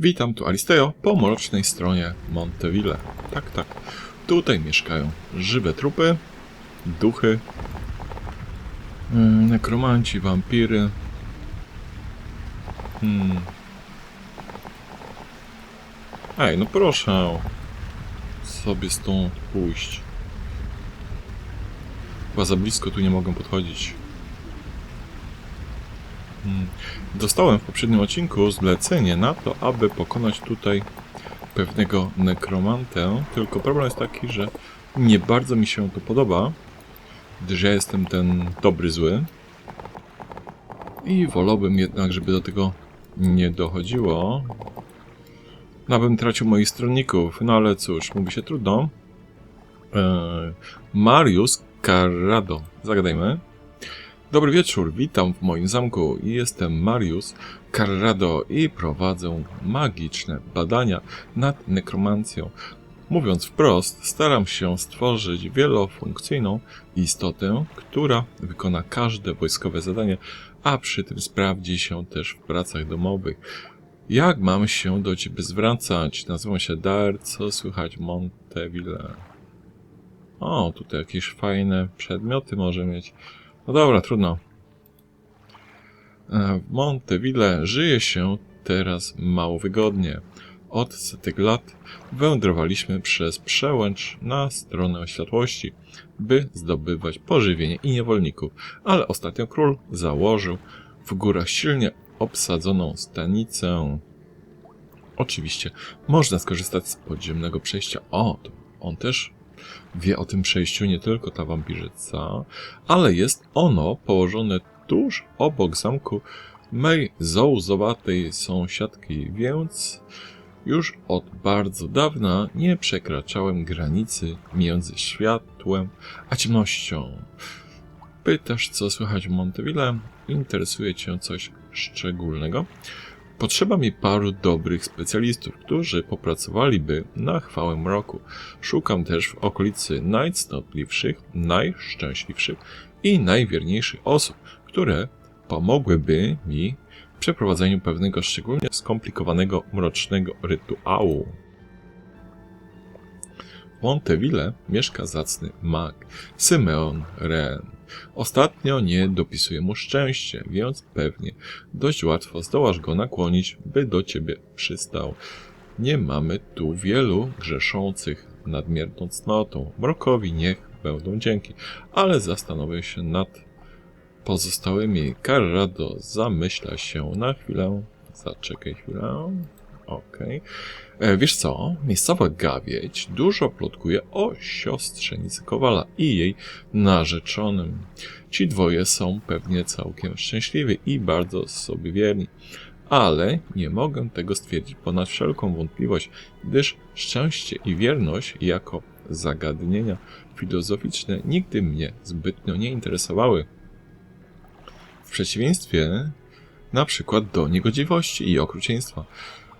Witam, tu Aristeo po mrocznej stronie Monteville. Tak, tak. Tutaj mieszkają żywe trupy, duchy, mm, nekromanci, wampiry. Hmm. Ej, no proszę sobie stąd pójść. Chyba za blisko tu nie mogę podchodzić. Hmm. Dostałem w poprzednim odcinku zlecenie na to, aby pokonać tutaj pewnego nekromantę, tylko problem jest taki, że nie bardzo mi się to podoba, gdyż ja jestem ten dobry zły i wolałbym jednak, żeby do tego nie dochodziło. No, bym tracił moich stronników, no ale cóż, mówi się trudno. Eee, Marius Carrado, zagadajmy. Dobry wieczór, witam w moim zamku. Jestem Marius Carrado i prowadzę magiczne badania nad nekromancją. Mówiąc wprost, staram się stworzyć wielofunkcyjną istotę, która wykona każde wojskowe zadanie, a przy tym sprawdzi się też w pracach domowych. Jak mam się do ciebie zwracać? Nazywam się Dar, co słychać Monteville? O, tutaj jakieś fajne przedmioty może mieć. No dobra, trudno. E, W Monteville żyje się teraz mało wygodnie. Od setek lat wędrowaliśmy przez przełęcz na stronę światłości, by zdobywać pożywienie i niewolników, ale ostatnio król założył w górach silnie obsadzoną stanicę. Oczywiście można skorzystać z podziemnego przejścia. O, to on też wie o tym przejściu nie tylko ta wampirzyca, ale jest ono położone tuż obok zamku mej zołzowatej sąsiadki, więc już od bardzo dawna nie przekraczałem granicy między światłem a ciemnością. Pytasz, co słychać w Monteville? Interesuje cię coś szczególnego? Potrzeba mi paru dobrych specjalistów, którzy popracowaliby na chwałę mroku. Szukam też w okolicy najcnotliwszych, najszczęśliwszych i najwierniejszych osób, które pomogłyby mi w przeprowadzeniu pewnego szczególnie skomplikowanego mrocznego rytuału. W Monteville mieszka zacny mag, Symeon Ren. Ostatnio nie dopisuje mu szczęście, więc pewnie dość łatwo zdołasz go nakłonić, by do ciebie przystał. Nie mamy tu wielu grzeszących nadmierną cnotą. Mrokowi niech będą dzięki, ale zastanowię się nad pozostałymi. Carrado zamyśla się na chwilę. Zaczekaj chwilę. Okej. E, Wiesz co? Miejscowa gawieć dużo plotkuje o siostrzenicy Kowala i jej narzeczonym. Ci dwoje są pewnie całkiem szczęśliwi i bardzo sobie wierni. Ale nie mogę tego stwierdzić ponad wszelką wątpliwość, gdyż szczęście i wierność jako zagadnienia filozoficzne nigdy mnie zbytnio nie interesowały. W przeciwieństwie na przykład do niegodziwości i okrucieństwa.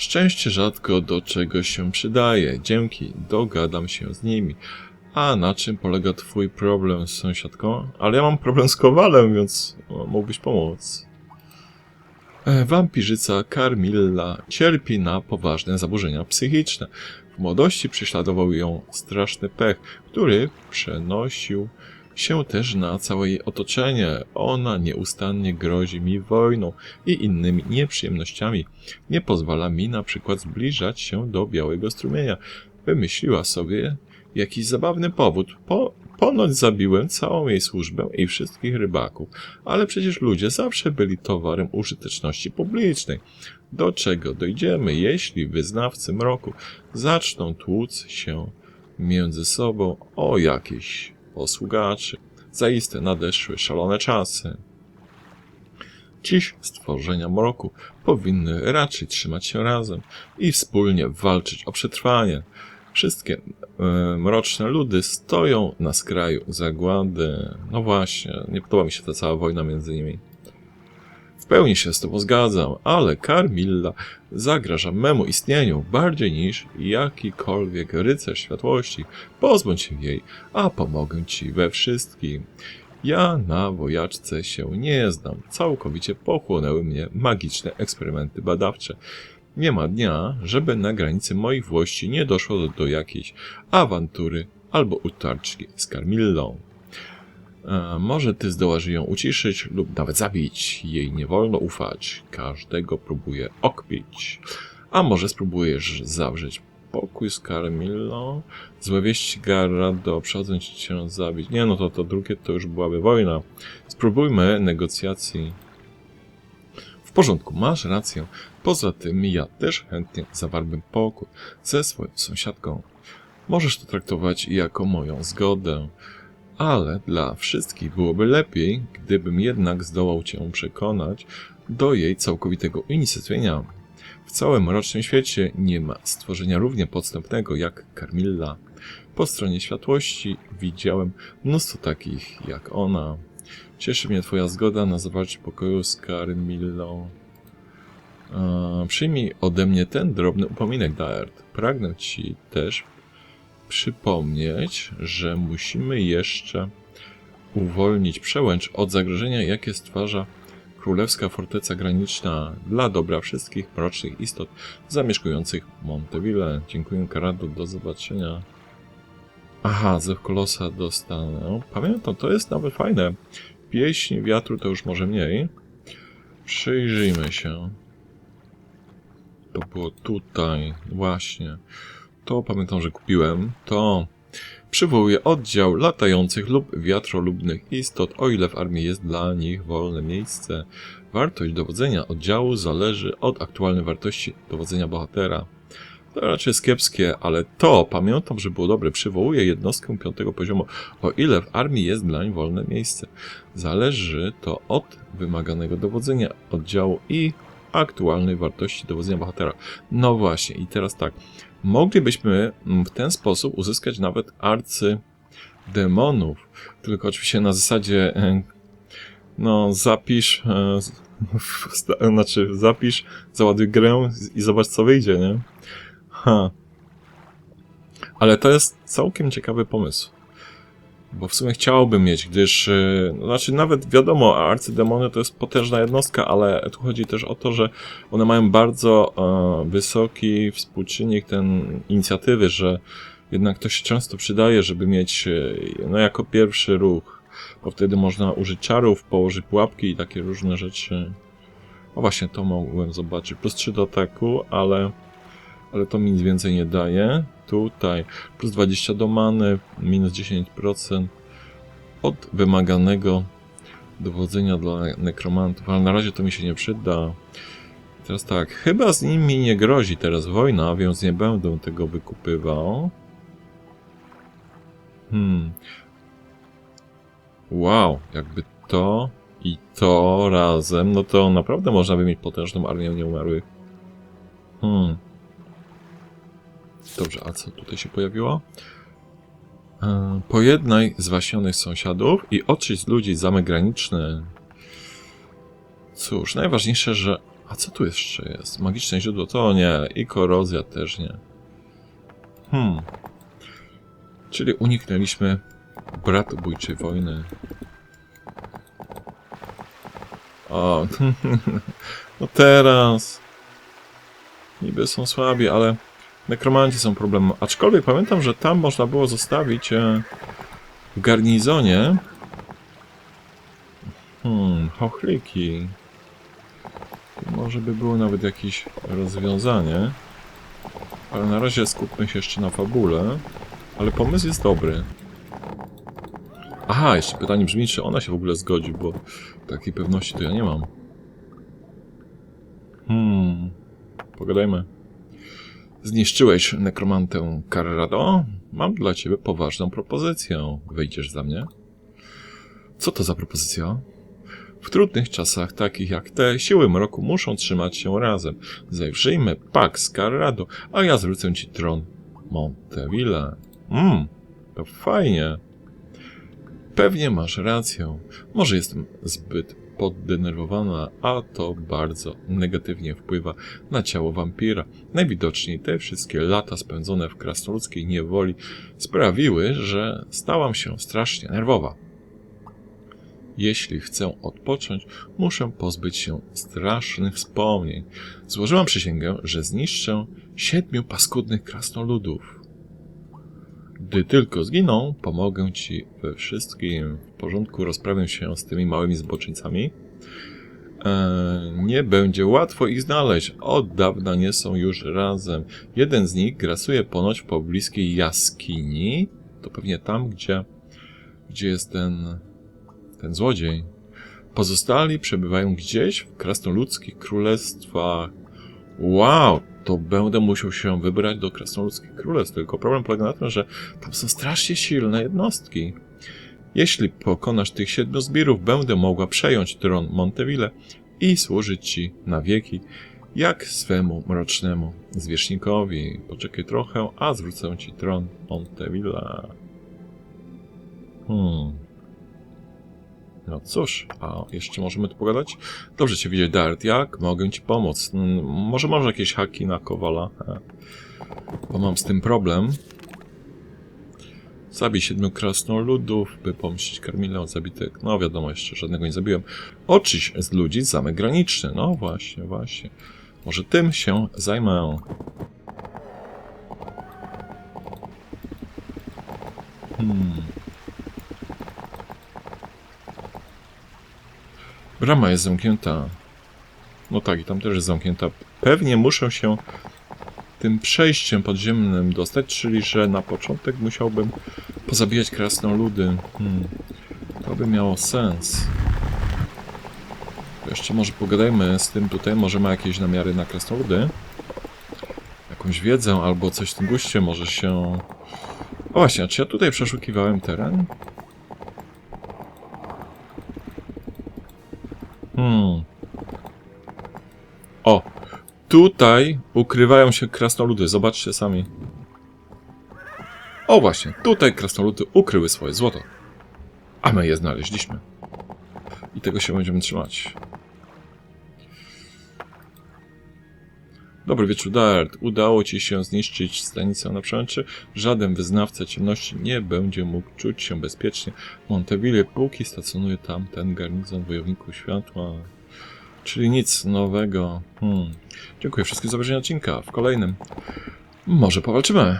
Szczęście rzadko do czegoś się przydaje, dzięki dogadam się z nimi. A na czym polega twój problem z sąsiadką? Ale ja mam problem z kowalem, więc mógłbyś pomóc. E, Wampirzyca Carmilla cierpi na poważne zaburzenia psychiczne. W młodości prześladował ją straszny pech, który przenosił się też na całe jej otoczenie. Ona nieustannie grozi mi wojną i innymi nieprzyjemnościami. Nie pozwala mi na przykład zbliżać się do białego strumienia. Wymyśliła sobie jakiś zabawny powód. Po, ponoć zabiłem całą jej służbę i wszystkich rybaków, ale przecież ludzie zawsze byli towarem użyteczności publicznej. Do czego dojdziemy, jeśli wyznawcy mroku zaczną tłuc się między sobą o jakieś posługaczy. Zaiste nadeszły szalone czasy. Dziś stworzenia mroku powinny raczej trzymać się razem i wspólnie walczyć o przetrwanie. Wszystkie e, mroczne ludy stoją na skraju zagłady. No właśnie, nie podoba mi się ta cała wojna między nimi. Pełni się z tobą zgadzam, ale Carmilla zagraża memu istnieniu bardziej niż jakikolwiek rycerz światłości. Pozbądź się jej, a pomogę ci we wszystkim. Ja na wojaczce się nie znam. Całkowicie pochłonęły mnie magiczne eksperymenty badawcze. Nie ma dnia, żeby na granicy moich włości nie doszło do, do jakiejś awantury albo utarczki z Carmillą. E, może ty zdołasz ją uciszyć lub nawet zabić. Jej nie wolno ufać. Każdego próbuje okpić. A może spróbujesz zawrzeć pokój z Carmillą? Złe wieści Garrado ci cię zabić. Nie no, to, to drugie to już byłaby wojna. Spróbujmy negocjacji. W porządku, masz rację. Poza tym ja też chętnie zawarłbym pokój ze swoją sąsiadką. Możesz to traktować jako moją zgodę. Ale dla wszystkich byłoby lepiej, gdybym jednak zdołał cię przekonać do jej całkowitego unicestwienia. W całym mrocznym świecie nie ma stworzenia równie podstępnego jak Carmilla. Po stronie światłości widziałem mnóstwo takich jak ona. Cieszy mnie twoja zgoda na zawarcie pokoju z Carmillą. Eee, przyjmij ode mnie ten drobny upominek, Daert. Pragnę ci też przypomnieć, że musimy jeszcze uwolnić przełęcz od zagrożenia, jakie stwarza królewska forteca graniczna dla dobra wszystkich mrocznych istot zamieszkujących Monteville. Dziękuję, Karadu, do zobaczenia. Aha, ze Kolosa dostanę. Pamiętam, to jest nawet fajne. Pieśń wiatru to już może mniej. Przyjrzyjmy się. To było tutaj, właśnie. To pamiętam, że kupiłem. To przywołuje oddział latających lub wiatrolubnych istot, o ile w armii jest dla nich wolne miejsce. Wartość dowodzenia oddziału zależy od aktualnej wartości dowodzenia bohatera. To raczej jest kiepskie, ale to pamiętam, że było dobre. Przywołuje jednostkę piątego poziomu, o ile w armii jest dla nich wolne miejsce. Zależy to od wymaganego dowodzenia oddziału i aktualnej wartości dowodzenia bohatera. No właśnie, i teraz tak. Moglibyśmy w ten sposób uzyskać nawet arcy demonów. Tylko oczywiście na zasadzie e, no zapisz e, znaczy zapisz, załaduj grę i zobacz co wyjdzie, nie? Ha. Ale to jest całkiem ciekawy pomysł. Bo w sumie chciałbym mieć, gdyż, yy, znaczy nawet wiadomo, arcydemony to jest potężna jednostka, ale tu chodzi też o to, że one mają bardzo e, wysoki współczynnik ten inicjatywy, że jednak to się często przydaje, żeby mieć, e, no jako pierwszy ruch, bo wtedy można użyć czarów, położyć pułapki i takie różne rzeczy. O właśnie, to mogłem zobaczyć. Plus 3 do ataku, ale, ale to mi nic więcej nie daje tutaj, plus 20 do many, minus 10% od wymaganego dowodzenia dla nekromantów, ale na razie to mi się nie przyda. Teraz tak, chyba z nimi nie grozi teraz wojna, więc nie będę tego wykupywał. Hmm. Wow, jakby to i to razem, no to naprawdę można by mieć potężną armię nieumarłych. Hmm. Dobrze, a co tutaj się pojawiło? E, pojednaj zwaśnionych sąsiadów i oczyść ludzi zamek graniczny. Cóż, najważniejsze, że... A co tu jeszcze jest? Magiczne źródło? To nie. I korozja też nie. Hmm. Czyli uniknęliśmy bratobójczej wojny. O, no teraz. Niby są słabi, ale Nekromanci są problemem. Aczkolwiek pamiętam, że tam można było zostawić e, w garnizonie hmm, chochliki. Może by było nawet jakieś rozwiązanie. Ale na razie skupmy się jeszcze na fabule. Ale pomysł jest dobry. Aha, jeszcze pytanie brzmi, czy ona się w ogóle zgodzi, bo takiej pewności to ja nie mam. Hmm. Pogadajmy. Zniszczyłeś nekromantę Carrado? Mam dla ciebie poważną propozycję. Wejdziesz za mnie? Co to za propozycja? W trudnych czasach, takich jak te, siły mroku muszą trzymać się razem. Zajrzyjmy Pax Carrado, a ja zwrócę ci tron Monteville. Mmm, to fajnie. Pewnie masz rację. Może jestem zbyt poddenerwowana, a to bardzo negatywnie wpływa na ciało wampira. Najwidoczniej te wszystkie lata spędzone w krasnoludzkiej niewoli sprawiły, że stałam się strasznie nerwowa. Jeśli chcę odpocząć, muszę pozbyć się strasznych wspomnień. Złożyłam przysięgę, że zniszczę siedmiu paskudnych krasnoludów. Gdy tylko zginą, pomogę ci we wszystkim. W porządku, rozprawię się z tymi małymi zboczyńcami. Eee, nie będzie łatwo ich znaleźć. Od dawna nie są już razem. Jeden z nich grasuje ponoć w pobliskiej jaskini. To pewnie tam, gdzie, gdzie jest ten, ten złodziej. Pozostali przebywają gdzieś w krasnoludzkich królestwach. Wow, to będę musiał się wybrać do krasnoludzkich królestw. Tylko problem polega na tym, że tam są strasznie silne jednostki. Jeśli pokonasz tych siedmiu zbirów, będę mogła przejąć tron Monteville i służyć ci na wieki, jak swemu mrocznemu zwierzchnikowi. Poczekaj trochę, a zwrócę ci tron Monteville. Hmm. No cóż, a jeszcze możemy tu pogadać? Dobrze cię widzieć, Dart. Jak mogę ci pomóc? Mm, Może może jakieś haki na Kowala? E, Bo mam z tym problem. Zabij siedmiu krasnoludów, by pomścić Karmilę od zabitek. No wiadomo, jeszcze żadnego nie zabiłem. Oczyś z ludzi zamek graniczny. No właśnie, właśnie. Może tym się zajmę. Hmm. Brama jest zamknięta. No tak, i tam też jest zamknięta. Pewnie muszę się tym przejściem podziemnym dostać, czyli że na początek musiałbym pozabijać krasnoludy. Hmm. To by miało sens. Jeszcze może pogadajmy z tym tutaj, może ma jakieś namiary na krasnoludy? Jakąś wiedzę albo coś w tym guście może się... O właśnie, czy ja tutaj przeszukiwałem teren? Hmm. O, tutaj ukrywają się krasnoludy, zobaczcie sami. O właśnie, tutaj krasnoludy ukryły swoje złoto. A my je znaleźliśmy. I tego się będziemy trzymać. Dobry wieczór, Dart. Udało ci się zniszczyć stanicę na przełęczy. Żaden wyznawca ciemności nie będzie mógł czuć się bezpiecznie. Monteville póki stacjonuje tam ten garnizon wojowników światła. Czyli nic nowego. Hmm. Dziękuję wszystkim za obejrzenie odcinka. W kolejnym może powalczymy.